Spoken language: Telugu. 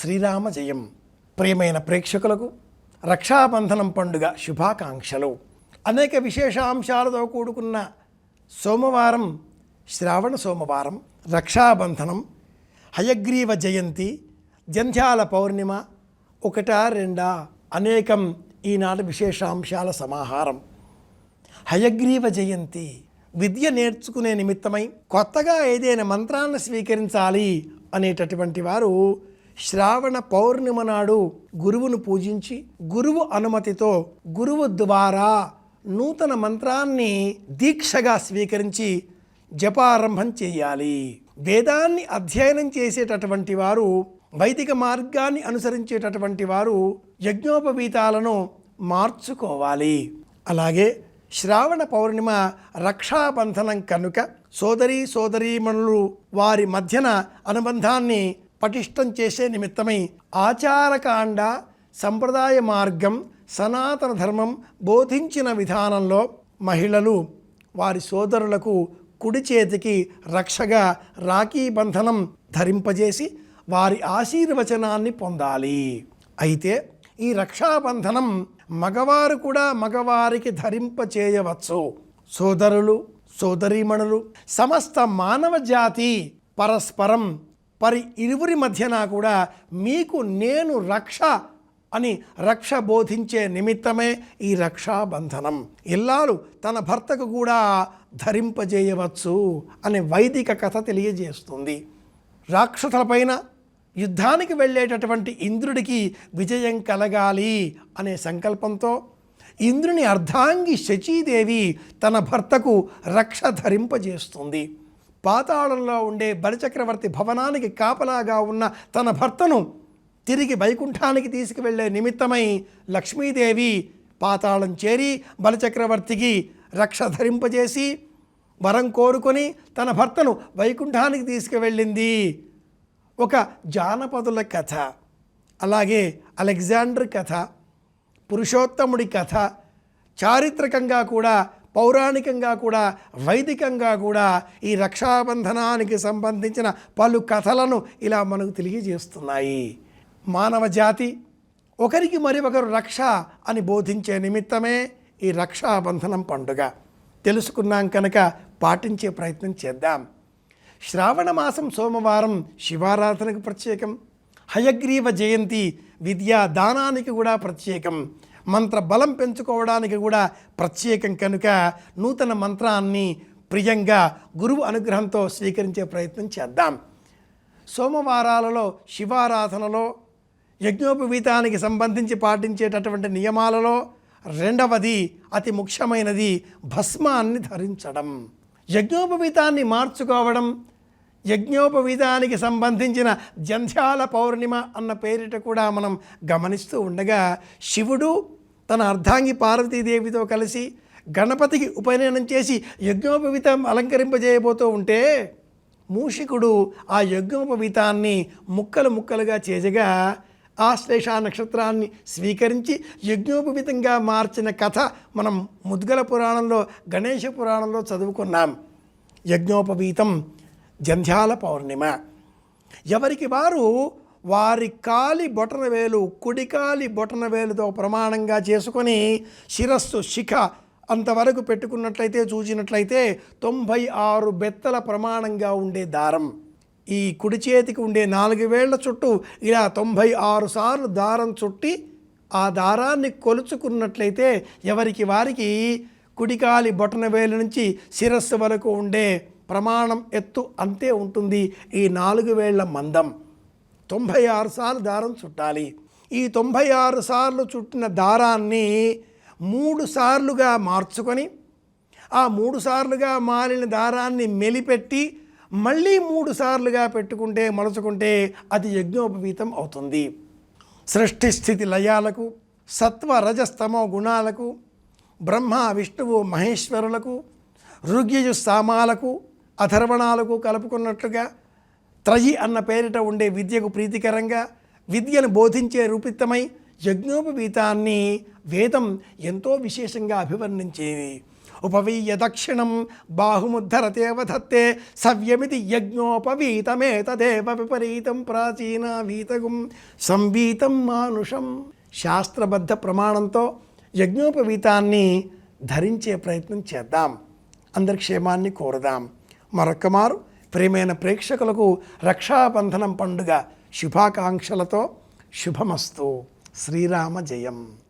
శ్రీరామ జయం. ప్రియమైన ప్రేక్షకులకు రక్షాబంధనం పండుగ శుభాకాంక్షలు. అనేక విశేషాంశాలతో కూడుకున్న సోమవారం శ్రావణ సోమవారం రక్షాబంధనం హయగ్రీవ జయంతి జంధ్యాల పౌర్ణిమ ఒకటా రెండా అనేకం ఈనాటి విశేషాంశాల సమాహారం. హయగ్రీవ జయంతి విద్య నేర్చుకునే నిమిత్తమై కొత్తగా ఏదైనా మంత్రాన్ని స్వీకరించాలి అనేటటువంటి వారు శ్రావణ పౌర్ణిమ నాడు గురువును పూజించి గురువు అనుమతితో గురువు ద్వారా నూతన మంత్రాన్ని దీక్షగా స్వీకరించి జపారంభం చేయాలి. వేదాన్ని అధ్యయనం చేసేటటువంటి వారు వైదిక మార్గాన్ని అనుసరించేటటువంటి వారు యజ్ఞోపవీతాలను మార్చుకోవాలి. అలాగే శ్రావణ పౌర్ణిమ రక్షాబంధనం కనుక సోదరి సోదరీమణులు వారి మధ్యన అనుబంధాన్ని పటిష్టం చేసే నిమిత్తమై ఆచారకాండ సంప్రదాయ మార్గం సనాతన ధర్మం బోధించిన విధానంలో మహిళలు వారి సోదరులకు కుడి చేతికి రక్షగా రాఖీ బంధనం ధరింపజేసి వారి ఆశీర్వచనాన్ని పొందాలి. అయితే ఈ రక్షాబంధనం మగవారు కూడా మగవారికి ధరింప చేయవచ్చు సోదరులు సోదరీమణులు సమస్త మానవ జాతి పరస్పరం పరి ఇరువురి మధ్యన కూడా మీకు నేను రక్ష అని రక్ష బోధించే నిమిత్తమే ఈ రక్షాబంధనం. ఇల్లాలు తన భర్తకు కూడా ధరింపజేయవచ్చు అనే వైదిక కథ తెలియజేస్తుంది. రాక్షసులపైన యుద్ధానికి వెళ్ళేటటువంటి ఇంద్రుడికి విజయం కలగాలి అనే సంకల్పంతో ఇంద్రుని అర్ధాంగి శచీదేవి తన భర్తకు రక్ష ధరింపజేస్తుంది. పాతాళంలో ఉండే బలిచక్రవర్తి భవనానికి కాపలాగా ఉన్న తన భర్తను తిరిగి వైకుంఠానికి తీసుకువెళ్ళే నిమిత్తమై లక్ష్మీదేవి పాతాళం చేరి బలిచక్రవర్తికి రక్ష ధరింపజేసి వరం కోరుకొని తన భర్తను వైకుంఠానికి తీసుకువెళ్ళింది. ఒక జానపదుల కథ అలాగే అలెగ్జాండర్ కథ పురుషోత్తముడి కథ చారిత్రకంగా కూడా పౌరాణికంగా కూడా వైదికంగా కూడా ఈ రక్షాబంధనానికి సంబంధించిన పలు కథలను ఇలా మనకు తెలియజేస్తున్నాయి. మానవ జాతి ఒకరికి మరి ఒకరు రక్ష అని బోధించే నిమిత్తమే ఈ రక్షాబంధనం పండుగ. తెలుసుకున్నాం కనుక పాటించే ప్రయత్నం చేద్దాం. శ్రావణ మాసం సోమవారం శివారాధనకు ప్రత్యేకం. హయగ్రీవ జయంతి విద్యా దానానికి కూడా ప్రత్యేకం. మంత్ర బలం పెంచుకోవడానికి కూడా ప్రత్యేకం కనుక నూతన మంత్రాన్ని ప్రియంగా గురువు అనుగ్రహంతో స్వీకరించే ప్రయత్నం చేద్దాం. సోమవారాలలో శివారాధనలో యజ్ఞోపవీతానికి సంబంధించి పాటించేటటువంటి నియమాలలో రెండవది అతి ముఖ్యమైనది భస్మాన్ని ధరించడం. యజ్ఞోపవీతాన్ని మార్చుకోవడం యజ్ఞోపవీతానికి సంబంధించిన జంధ్యాల పౌర్ణిమ అన్న పేరిట కూడా మనం గమనిస్తూ ఉండగా శివుడు తన అర్ధాంగి పార్వతీదేవితో కలిసి గణపతికి ఉపనయనం చేసి యజ్ఞోపవీతం అలంకరింపజేయబోతూ ఉంటే మూషికుడు ఆ యజ్ఞోపవీతాన్ని ముక్కలు ముక్కలుగా చేజగా ఆశ్లేష నక్షత్రాన్ని స్వీకరించి యజ్ఞోపవీతంగా మార్చిన కథ మనం ముద్గల పురాణంలో గణేష పురాణంలో చదువుకున్నాం. యజ్ఞోపవీతం జంధ్యాల పౌర్ణిమ. ఎవరికి వారు వారి కాలి బొటన వేలు కుడికాలి బొటన వేలుతో ప్రమాణంగా చేసుకొని శిరస్సు శిఖ అంతవరకు పెట్టుకున్నట్లయితే చూసినట్లయితే తొంభై ఆరు బెత్తల ప్రమాణంగా ఉండే దారం. ఈ కుడి చేతికి ఉండే నాలుగు వేళ్ళ చుట్టూ ఇలా తొంభై ఆరు సార్లు దారం చుట్టి ఆ దారాన్ని కొలుచుకున్నట్లయితే ఎవరికి వారికి కుడికాలి బొటన వేలు నుంచి శిరస్సు వరకు ఉండే ప్రమాణం ఎత్తు అంతే ఉంటుంది ఈ నాలుగు వేళ్ళ మందం. తొంభై ఆరు సార్లు దారం చుట్టాలి. ఈ తొంభై ఆరు సార్లు చుట్టిన దారాన్ని మూడు సార్లుగా మార్చుకొని ఆ మూడు సార్లుగా మారిన దారాన్ని మెలిపెట్టి మళ్ళీ మూడు సార్లుగా పెట్టుకుంటే మలుచుకుంటే అది యజ్ఞోపవీతం అవుతుంది. సృష్టి స్థితి లయాలకు సత్వ రజస్తమో గుణాలకు బ్రహ్మ విష్ణువు మహేశ్వరులకు ఋగ్యజు సామాలకు అధర్వణాలకు కలుపుకున్నట్లుగా త్రయి అన్న పేరిట ఉండే విద్యకు ప్రీతికరంగా విద్యను బోధించే రూపితమై యజ్ఞోపవీతాన్ని వేదం ఎంతో విశేషంగా అభివర్ణించేది. ఉపవీయ దక్షిణం బాహుముద్ధరతేవ సవ్యమితి యజ్ఞోపవీతమే తదేవ విపరీతం ప్రాచీన వీతగుం సంవీతం మానుషం. శాస్త్రబద్ధ ప్రమాణంతో యజ్ఞోపవీతాన్ని ధరించే ప్రయత్నం చేద్దాం. అందరి క్షేమాన్ని కోరుదాం. మరొక్క మారు ప్రేమైన ప్రేక్షకులకు రక్షాబంధనం పండుగ శుభాకాంక్షలతో శుభమస్తు. శ్రీరామ జయం.